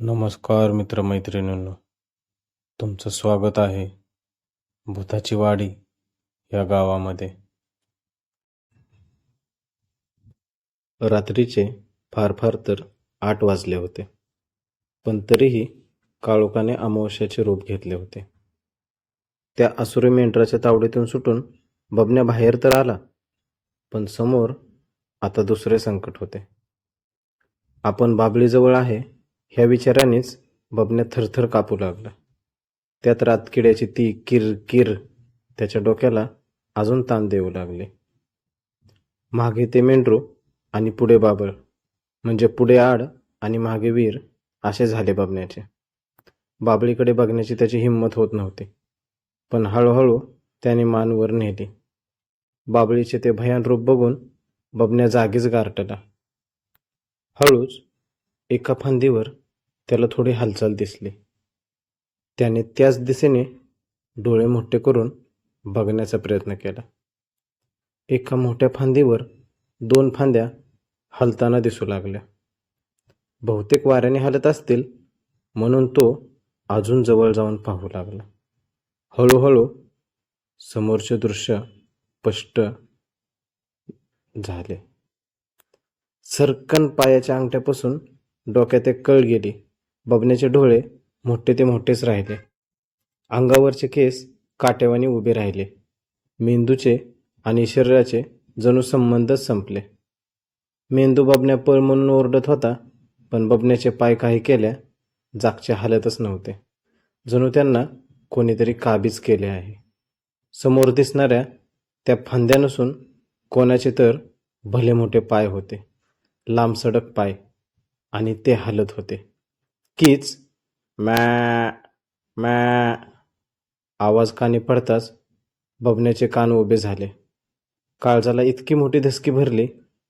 नमस्कार मित्रमैत्रिणींनो तुमचं स्वागत आहे भूताची वाडी या गावामध्ये. रात्रीचे फार फार तर आठ वाजले होते पण तरीही काळोखाने अमावस्याचे रूप घेतले होते. त्या असुरी मेंढराच्या तावडीतून सुटून बबन्या बाहेर तर आला पण समोर आता दुसरे संकट होते. आपण बाबळीजवळ आहे ह्या विचारानेच बबन्या थरथर कापू लागला. त्यात रातकिड्याची ती किर किर त्याच्या डोक्याला अजून ताण देऊ लागले. मागे ते मेंढरू आणि पुढे बाबळ म्हणजे पुढे आड आणि मागे वीर असे झाले बबण्याचे बाबळीकडे बघण्याची त्याची हिंमत होत नव्हती पण हळूहळू त्याने मान वर नेली. बाबळीचे ते भयान रूप बघून बबण्या जागीच गारटला. हळूच एका फांदीवर त्याला थोडी हालचाल दिसली. त्याने त्याच दिशेने डोळे मोठे करून बघण्याचा प्रयत्न केला. एका मोठ्या फांदीवर दोन फांद्या हलताना दिसू लागल्या. बहुतेक वाऱ्याने हलत असतील म्हणून तो अजून जवळ जाऊन पाहू लागला. हळूहळू समोरचे दृश्य स्पष्ट झाले. सरकन पायाच्या अंगठ्यापासून डोक्यात एक कळ गेली. बबण्याचे डोळे मोठे ते मोठेच राहिले. अंगावरचे केस काटेवानी उभे राहिले. मेंदूचे आणि शरीराचे जणू संबंधच संपले. मेंदू बबण्या पळ म्हणून ओरडत होता पण बबण्याचे पाय काही केल्या जागचे हालतच नव्हते. जणू त्यांना कोणीतरी काबीज केले आहे. समोर दिसणाऱ्या त्या फांद्या नसून कोणाचे तर भले मोठे पाय होते. लांबसडक पाय आणि ते हलत होते. कीच मॅ मॅ आवाज कानी पडताच बबण्याचे कान उभे झाले. काळजाला इतकी मोठी धसकी भरली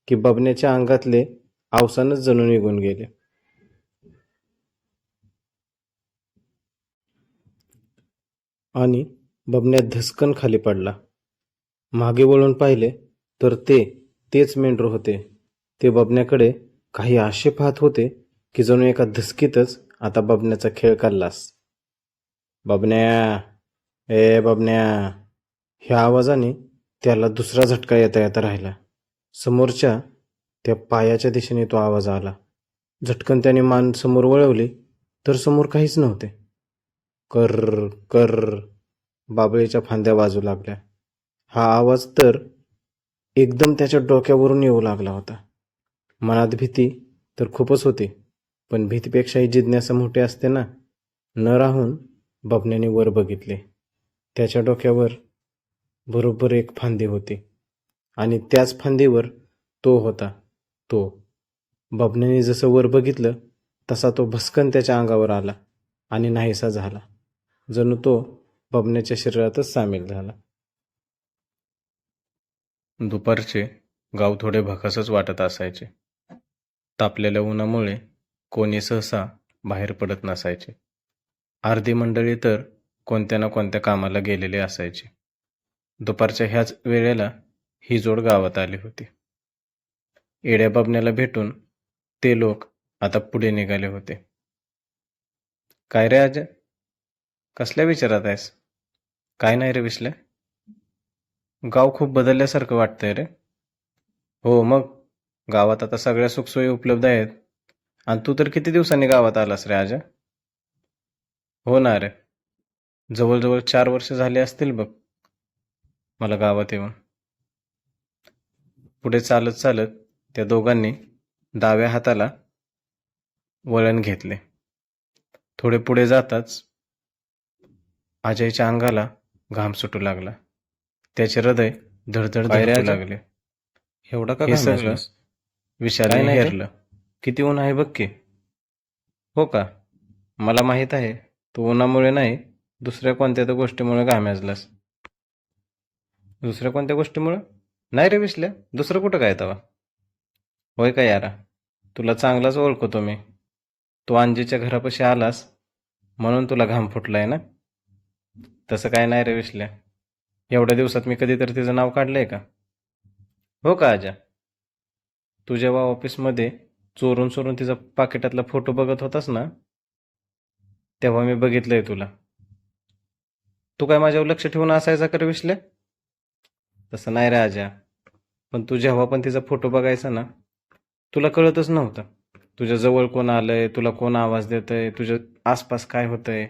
की बबण्याच्या अंगातले आवसानच जणू निघून गेले. आणि बबण्यात धसकन खाली पडला. मागे वळून पाहिले तर ते तेच मेंढरू होते. ते बबण्याकडे काही आशे पाहत होते की जणू एका धसकीतच आता बबण्याचा खेळ काढलास बबन्या ए बबन्या. ह्या आवाजाने त्याला दुसरा झटका येता येता राहिला. समोरच्या त्या पायाच्या दिशेने तो आवाज आला. झटकन त्याने मान समोर वळवली तर समोर काहीच नव्हते. कर कर बाबळीच्या फांद्या वाजू लागल्या. हा आवाज तर एकदम त्याच्या डोक्यावरून येऊ लागला होता. मनात भीती तर खूपच होती. पण भीतीपेक्षाही जिज्ञासा मोठी असते ना? न राहून बबण्याने वर बघितले. त्याच्या डोक्यावर बरोबर एक फांदी होती. आणि त्याच फांदीवर तो होता. तो. बबण्याने जसं वर बघितलं तसा तो भस्कन त्याच्या अंगावर आला आणि नाहीसा झाला. जणू तो बबण्याच्या शरीरातच सामील झाला. दुपारचे गाव थोडे भकासच वाटत असायचे. तापलेल्या उन्हामुळे कोणी सहसा बाहेर पडत नसायचे. अर्धी मंडळी तर कोणत्या ना कोणत्या कामाला गेलेले असायची. दुपारच्या ह्याच वेळेला ही जोड गावात आली होती. येड्या बाबण्याला भेटून ते लोक आता पुढे निघाले होते. काय रे आज? कसल्या विचारात आहेस? काय नाही रे विसल्या? गाव खूप बदलल्यासारखं वाटतंय रे. हो मग गावात आता सगळ्या सुखसोयी उपलब्ध आहेत. आणि तू तर किती दिवसांनी गावात आलास रे आज? हो ना रे. जवळजवळ चार वर्ष झाली असतील बघ. मला गावात येऊन. पुढे चालत चालत त्या दोघांनी डाव्या हाताला वळण घेतले. थोडे पुढे जाताच अजयच्या अंगाला घाम सुटू लागला. त्याचे हृदय धडधड? लागले. एवढा का काय नाही? हेरलं किती ऊन आहे बघ की. हो का? मला माहीत आहे. तू उन्हामुळे नाही दुसऱ्या कोणत्या तर गोष्टीमुळे घामेजलास. दुसऱ्या कोणत्या गोष्टीमुळे? नाही रे विसल्या दुसरं कुठं काय तवा? होय का यारा? तुला चांगलाच ओळखतो मी. तू अंजीच्या घरापाशी आलास म्हणून तुला घाम फुटलाय ना? तसं काय नाही रे विसल्या एवढ्या दिवसात मी कधीतरी तिचं नाव काढलंय का? हो का आजा? तू जेव्हा ऑफिसमध्ये चोरून चोरून तिचा पाकिटातला फोटो बघत होतास ना तेव्हा मी बघितलंय तुला. तू काय माझ्यावर लक्ष ठेवून असायचा कर विसले तसं नाही रे पण तू जेव्हा पण तिचा फोटो बघायचा ना तुला कळतच नव्हतं. तुझ्या जवळ कोण आलंय तुला कोण आवाज देतंय तुझ्या आसपास काय होतंय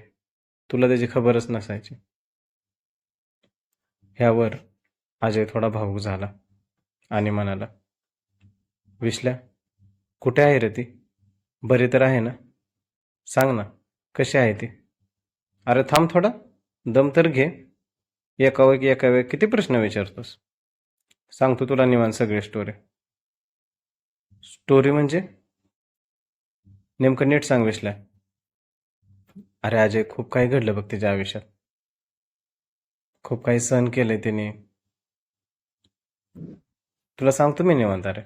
तुला त्याची खबरच नसायची. ह्यावर अजय थोडा भावूक झाला आणि म्हणाला विश्ल्या कुठे आहे रे ती? बरी तर आहे ना? सांग ना कशी आहे ती? अरे थांब थोडा दम तर घे. एका वेळी एका किती प्रश्न विचारतोस? सांगतो तुला निवांत सगळी स्टोरी स्टोरी म्हणजे? नेमकं नीट सांग विश्ल्या अरे अजय खूप काही घडलं बघ तिच्या आयुष्यात. खूप काही सहन केलंय तिने. तुला सांगतो मी निवांत अरे.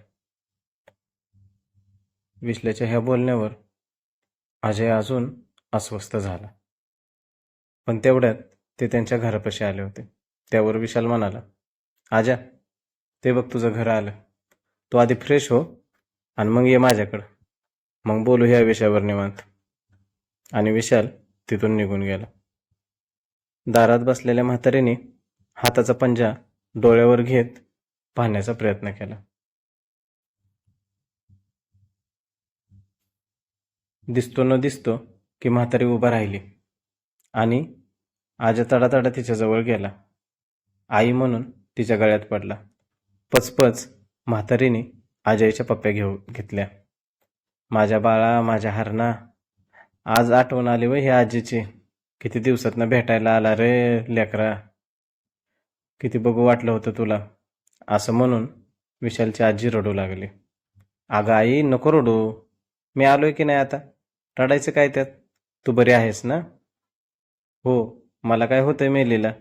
विश्लेच्या ह्या बोलण्यावर अजय अजून अस्वस्थ झाला. पण तेवढ्यात ते त्यांच्या घरापाशी आले होते. त्यावर विशाल म्हणाला आजा ते बघ तुझं घर आलं. तू आधी फ्रेश हो आणि मग ये माझ्याकडं. मग बोलू ह्या विषयावर निवांत. आणि विशाल तिथून निघून गेला. दारात बसलेल्या म्हातारीने हाताचा पंजा डोळ्यावर घेत पाहण्याचा प्रयत्न केला. दिसतो न दिसतो की म्हातारी उभा राहिली. आणि आजा तडातडा तिच्याजवळ गेला. आई म्हणून तिच्या गळ्यात पडला. पचपच म्हातारीने आजाईच्या पप्प्या घेऊ घेतल्या. माझ्या बाळा माझ्या हरणा आज आठवण आली व हे आजीची. किती दिवसातनं भेटायला आला रे लेकरा. किती बघू वाटलं होतं तुला. असं म्हणून विशालची आजी रडू लागली. अगं आई नको रडू. मी आलोय की नाही आता? रडायचं काय त्यात? तू बरी आहेस ना? हो मला काय होतंय मेलीला?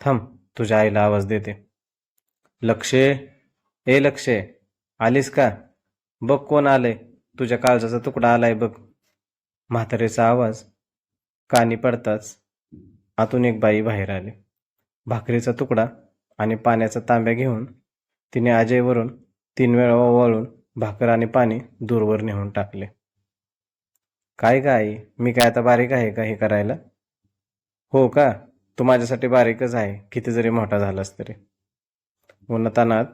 थांब तुझ्या आईला आवाज देते. लक्षे ए लक्षे आलीस का? बघ कोण आलंय. तुझ्या काळजाचा तुकडा आलाय बघ. म्हातारीचा आवाज. कानी पडताच. आतून एक बाई बाहेर आली. भाकरीचा तुकडा आणि पाण्याचा तांब्या घेऊन तिने अजयवरून तीन वेळा ओवाळून भाकर आणि पाणी दूरवर नेऊन टाकले. काय काय मी काय आता बारीक आहे का हे करायला? हो का? तू माझ्यासाठी बारीकच आहे. किती जरी मोठा झालास तरी. उन्हातानात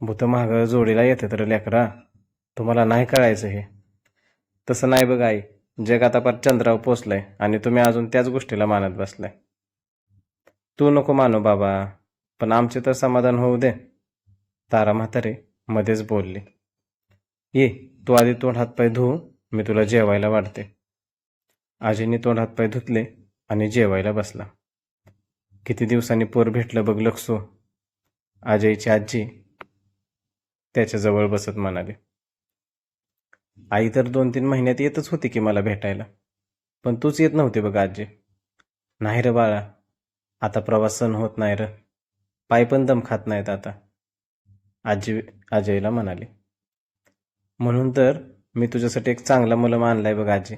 भूत महाग जोडीला येते तर लेकरा. तुम्हाला नाही कळायचं हे. तसं नाही बघ आई. जग आता पर चंद्रावर पोचलंय आणि तुम्ही अजून त्याच गोष्टीला मानत बसलाय. तू नको मानू बाबा पण आमचे तर समाधान होऊ दे. तारा म्हातारे मध्येच बोलली. ये तू आधी तोंड हातपाय धुवू मी तुला जेवायला वाढते. आजीने तोंड हातपाय धुतले आणि जेवायला बसला. किती दिवसांनी पोर भेटलं बघ लक्षो अजयची आजी त्याच्याजवळ बसत म्हणाली. आई तर दोन तीन महिन्यात येतच होती की मला भेटायला. पण तूच येत नव्हती बघ आजी. नाही रे बाळा आता प्रवास सण होत नाही र. पाय पण दम खात नाहीत आता. आजी अजयला म्हणाली. म्हणून तर मी तुझ्यासाठी एक चांगला मुलं आणलाय बघ आजी.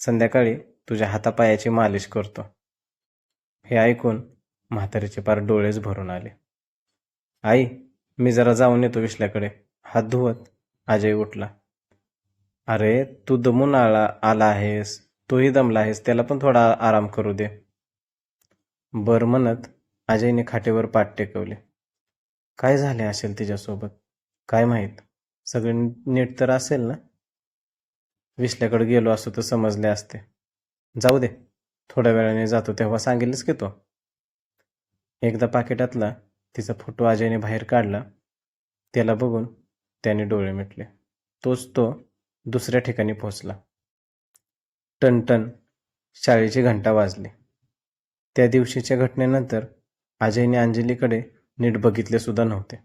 संध्याकाळी तुझ्या हातापायाची मालिश करतो. हे ऐकून म्हातारीचे पार डोळेच भरून आले. आई मी जरा जाऊन येतो विश्ल्याकडे. हात धुवत अजय उठला. अरे तू दमून आला आला आहेस. तूही दमला आहेस. त्याला पण थोडा आराम करू दे. बर म्हणत अजयने खाटेवर पाठ टेकवले. काय झाले असेल तिच्यासोबत? काय माहीत? सगळे नीट तर असेल ना? विसल्याकडे गेलो असतो तर समजले असते. जाऊ दे थोड्या वेळाने जातो तेव्हा सांगेलच की तो. एकदा पाकिटातला तिचा फोटो अजयने बाहेर काढला. त्याला बघून त्याने डोळे मिटले. तोच तो दुसऱ्या ठिकाणी पोहोचला. टनटन शाळेची घंटा वाजली. त्या दिवशीच्या घटनेनंतर अजयने अंजलीकडे नीट बघितले सुद्धा नव्हते.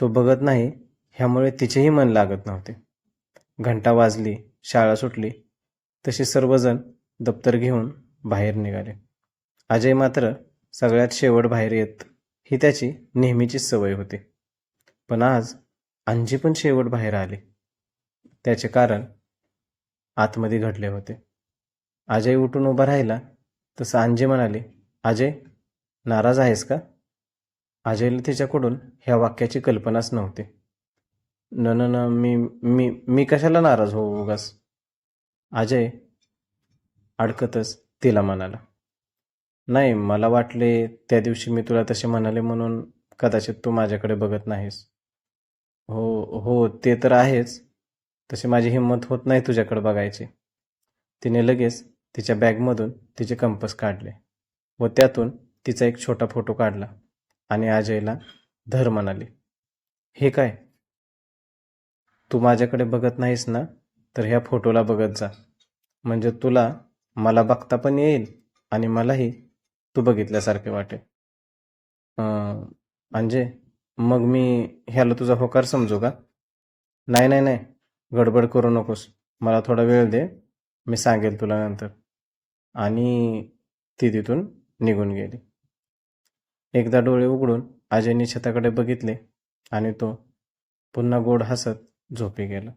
तो बघत नाही ह्यामुळे तिचेही मन लागत नव्हते. घंटा वाजली शाळा सुटली तसे सर्वजण दप्तर घेऊन बाहेर निघाले. अजय मात्र सगळ्यात शेवट बाहेर येत ही त्याची नेहमीचीच सवय होती. पण आज अंजी पण शेवट बाहेर आली. त्याचे कारण आतमध्ये घडले होते. अजय उठून उभा राहिला तसं अंजी म्हणाली अजय नाराज आहेस का? अजयला तिच्याकडून ह्या वाक्याची कल्पनाच नव्हती. न न न मी मी मी कशाला नाराज हो उगाच? अजय अडकतच तिला म्हणाला. नाही मला वाटले त्या दिवशी मी तुला तसे म्हणाले म्हणून कदाचित तू माझ्याकडे बघत नाहीस. हो हो ते तर आहेच. तशी माझी हिंमत होत नाही तुझ्याकडे बघायची. तिने लगेच तिच्या बॅगमधून तिचे कंपस काढले व त्यातून तिचा एक छोटा फोटो काढला आणि अजयला धर म्हणाली. हे काय? तू माझ्याकडे बघत नाहीस ना तर ह्या फोटोला बघत जा. म्हणजे तुला मला बघता पण येईल आणि मलाही तू बघितल्यासारखे वाटेल. म्हणजे मग मी ह्याला तुझा होकार समजू का? नाही नाही नाही. गडबड करू नकोस. मला थोडा वेळ दे. मी सांगेल तुला नंतर. आणि ती तिथून निघून गेली. एकदा डोळे उघडून अजयने छताकडे बघितले आणि तो पुन्हा गोड हसत झोपी गेलं.